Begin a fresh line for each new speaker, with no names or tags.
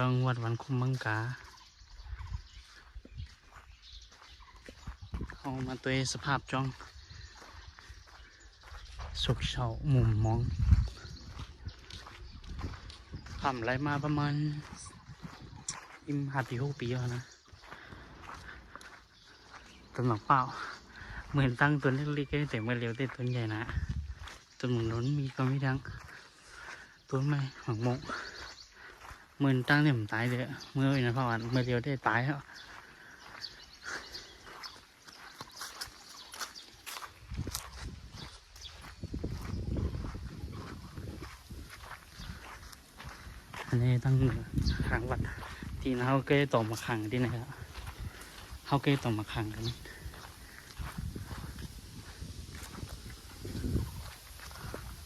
จังหวัดวันคุ้มมังกาเอามาตัวสภาพจ้อง สุกเฉาหมุมมองทำอะไรมาประมาณ อิมหาปีหกปีแล้วนะต้นหมากเปล่าเหมือนตั้งตัวเล็กๆแต่เมื่อเร็วได้ต้นใหญ่นะต้นหมุนน้นมีก็ไม่ดังต้นไม้หมักมง มือนตั้งเนี่ยมันตายเลยอะเมื่อวันนั้นพอวันเมื่อเร็วได้ตายแล้วอันนี้ตั้งขังวัดที่เขาเกยต่อมาขังที่ไหนครับเขาเกยต่อมาขังกัน